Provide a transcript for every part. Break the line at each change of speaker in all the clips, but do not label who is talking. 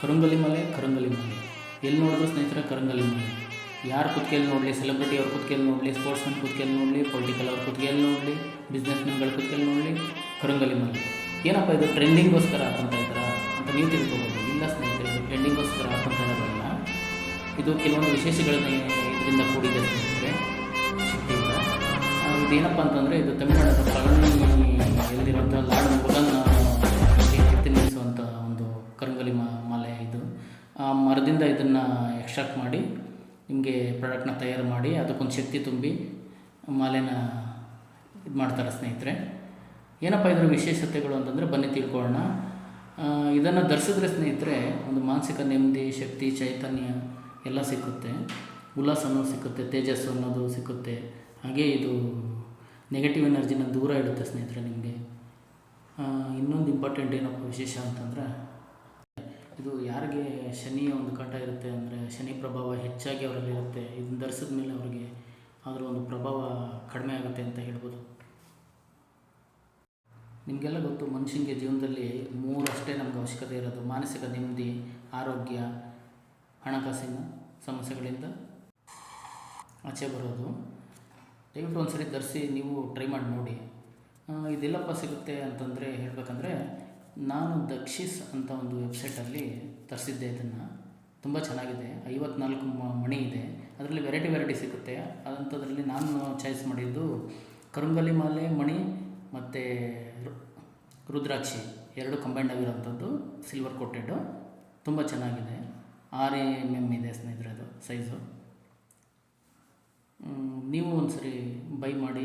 ಕರಂಗಲಿ ಮಲೆ, ಕರುಂಗಲಿ ಮಲೆ. ಎಲ್ಲಿ ನೋಡಿದ್ರು ಸ್ನೇಹಿತರೆ ಕರಂಗಲಿ ಮಲೆ. ಯಾರು ಕುತ್ಕೆಯಲ್ಲಿ ನೋಡಲಿ ಸೆಲೆಬ್ರಿಟಿ ಅವ್ರ ಕುತ್ಕೆಯಲ್ಲಿ ನೋಡಲಿ ಸ್ಪೋರ್ಟ್ಸ್ಮನ್ ಕುತ್ಕೆಯಲ್ಲಿ ನೋಡಲಿ ಪೊಲಿಟಿಕಲ್ ಅವ್ರ ಕುತ್ಕೆಯಲ್ಲಿ ನೋಡಲಿ ಬಿಸ್ನೆಸ್ ಮ್ಯಾನ್ಗಳ ಕುತ್ಕೆಯಲ್ಲಿ ನೋಡಲಿ, ಕರಂಗಲಿ ಮಲೆ. ಏನಪ್ಪ ಇದು ಟ್ರೆಂಡಿಂಗೋಸ್ಕರ ಹಾಕೊಂತ ಇದ್ದಾರಾ ಅಂತ ನೀವು ತಿಳ್ಕೊಬೋದು. ಇಲ್ಲ ಸ್ನೇಹಿತರೆ, ಇದು ಟ್ರೆಂಡಿಂಗೋಸ್ಕರ ಹಾಕೊಂತ ಇರೋದಲ್ಲ. ಇದು ಕೆಲವೊಂದು ವಿಶೇಷಗಳನ್ನ ಇದರಿಂದ ಕೂಡಿದೆ ಸ್ನೇಹಿತರೆ. ಇದೇನಪ್ಪ ಅಂತಂದರೆ ಇದು ತಮಿಳುನಾಡದ ಪಳನಿಯಲ್ಲಿರುವಂಥ ಲಾಡ್ ಮುಗನ್ ಮರದಿಂದ ಇದನ್ನು ಎಕ್ಸ್ಟ್ರಾಕ್ಟ್ ಮಾಡಿ, ನಿಮಗೆ ಪ್ರಾಡಕ್ಟ್ನ ತಯಾರು ಮಾಡಿ, ಅದಕ್ಕೊಂದು ಶಕ್ತಿ ತುಂಬಿ ಮಾಲೆನ ಇದು ಮಾಡ್ತಾರೆ ಸ್ನೇಹಿತರೆ. ಏನಪ್ಪ ಇದರ ವಿಶೇಷತೆಗಳು ಅಂತಂದರೆ ಬನ್ನಿ ತಿಳ್ಕೊಳ್ಳೋಣ. ಇದನ್ನು ಧರಿಸಿದ್ರೆ ಸ್ನೇಹಿತರೆ ಒಂದು ಮಾನಸಿಕ ನೆಮ್ಮದಿ, ಶಕ್ತಿ, ಚೈತನ್ಯ ಎಲ್ಲ ಸಿಕ್ಕುತ್ತೆ. ಉಲ್ಲಾಸ ಅನ್ನೋದು ಸಿಕ್ಕುತ್ತೆ, ತೇಜಸ್ಸು ಅನ್ನೋದು ಸಿಕ್ಕುತ್ತೆ. ಹಾಗೆ ಇದು ನೆಗೆಟಿವ್ ಎನರ್ಜಿನ ದೂರ ಇಡುತ್ತೆ ಸ್ನೇಹಿತರೆ ನಿಮಗೆ. ಇನ್ನೊಂದು ಇಂಪಾರ್ಟೆಂಟ್ ಏನಪ್ಪ ವಿಶೇಷ ಅಂತಂದರೆ ಇದು ಯಾರಿಗೆ ಶನಿಯ ಒಂದು ಕಾಟ ಇರುತ್ತೆ ಅಂದರೆ ಶನಿ ಪ್ರಭಾವ ಹೆಚ್ಚಾಗಿ ಅವರಲ್ಲಿ ಇರುತ್ತೆ, ಇದನ್ನು ಧರಿಸಿದ ಮೇಲೆ ಅವರಿಗೆ ಅದರ ಒಂದು ಪ್ರಭಾವ ಕಡಿಮೆ ಆಗುತ್ತೆ ಅಂತ ಹೇಳ್ಬೋದು. ನಿಮಗೆಲ್ಲ ಗೊತ್ತು, ಮನುಷ್ಯನಿಗೆ ಜೀವನದಲ್ಲಿ ಮೂರು ಅಷ್ಟೇ ನಮ್ಗೆ ಅವಶ್ಯಕತೆ ಇರೋದು, ಮಾನಸಿಕ ನೆಮ್ಮದಿ, ಆರೋಗ್ಯ, ಹಣಕಾಸಿನ ಸಮಸ್ಯೆಗಳಿಂದ ಆಚೆ ಬರೋದು. ದಯವಿಟ್ಟು ಒಂದು ಸರಿ ಧರಿಸಿ ನೀವು ಟ್ರೈ ಮಾಡಿ ನೋಡಿ. ಇದೆಲ್ಲಪ್ಪ ಸಿಗುತ್ತೆ ಅಂತಂದರೆ ಹೇಳಬೇಕಂದ್ರೆ ನಾನು ದಕ್ಷಿಸ್ ಅಂತ ಒಂದು ವೆಬ್ಸೈಟಲ್ಲಿ ತರಿಸಿದ್ದೆ ಇದನ್ನು. ತುಂಬ ಚೆನ್ನಾಗಿದೆ. ಐವತ್ನಾಲ್ಕು ಮಣಿ ಇದೆ. ಅದರಲ್ಲಿ ವೆರೈಟಿ ವೆರೈಟಿ ಸಿಗುತ್ತೆ. ಅದಂಥದ್ರಲ್ಲಿ ನಾನು ಚಾಯ್ಸ್ ಮಾಡಿದ್ದು ಕರುಂಗಲಿ ಮಾಲೆ, ಮಣಿ ಮತ್ತು ರುದ್ರಾಕ್ಷಿ. ಎರಡು ಕಂಬೈಂಡ್ ಆಗಿರೋಂಥದ್ದು ಸಿಲ್ವರ್ ಕೋಟೆಡು ತುಂಬ ಚೆನ್ನಾಗಿದೆ. ಆರು ಎಂ ಎಂ ಇದೆ ಸ್ನೇಹಿತರೆ ಅದು ಸೈಜು ನೀವು ಒಂದು ಸರಿ ಬೈ ಮಾಡಿ.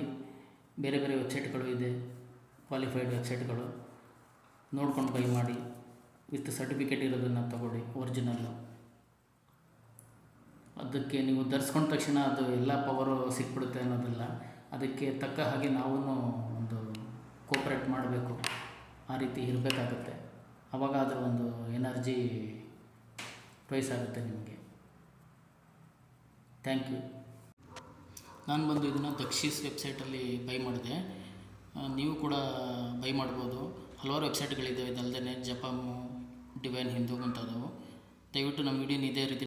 ಬೇರೆ ಬೇರೆ ವೆಬ್ಸೈಟ್ಗಳು ಇದೆ. ಕ್ವಾಲಿಫೈಡ್ ವೆಬ್ಸೈಟ್ಗಳು ನೋಡ್ಕೊಂಡು ಬೈ ಮಾಡಿ. ವಿತ್ ಸರ್ಟಿಫಿಕೇಟ್ ಇರೋದನ್ನು ತಗೊಳ್ಳಿ ಒರಿಜಿನಲ್ಲು ಅದಕ್ಕೆ ನೀವು ಧರಿಸ್ಕೊಂಡ ತಕ್ಷಣ ಅದು ಎಲ್ಲ ಪವರು ಸಿಕ್ಬಿಡುತ್ತೆ ಅನ್ನೋದಿಲ್ಲ, ಅದಕ್ಕೆ ತಕ್ಕ ಹಾಗೆ ನಾವು ಒಂದು ಕೋಪ್ರೇಟ್ ಮಾಡಬೇಕು. ಆ ರೀತಿ ಇರಬೇಕಾಗುತ್ತೆ. ಆವಾಗ ಅದರ ಒಂದು ಎನರ್ಜಿ ಟ್ವೈಸ್ ಆಗುತ್ತೆ ನಿಮಗೆ. ಥ್ಯಾಂಕ್ ಯು ನಾನು ಬಂದು ಇದನ್ನು ದಕ್ಷಿಸ್ ವೆಬ್ಸೈಟಲ್ಲಿ ಬೈ ಮಾಡಿದೆ. ನೀವು ಕೂಡ ಬೈ ಮಾಡ್ಬೋದು. ಹಲವಾರು ವೆಬ್ಸೈಟ್ಗಳಿದ್ದಾವೆ ಇದಲ್ಲದೆ ಜಪಾಮು ಡಿವೈನ್ ಹಿಂದೂ ಮುಂತಾದವು ದಯವಿಟ್ಟು ನಮ್ಮ ವಿಡಿಯೋನ ಇದೇ ರೀತಿ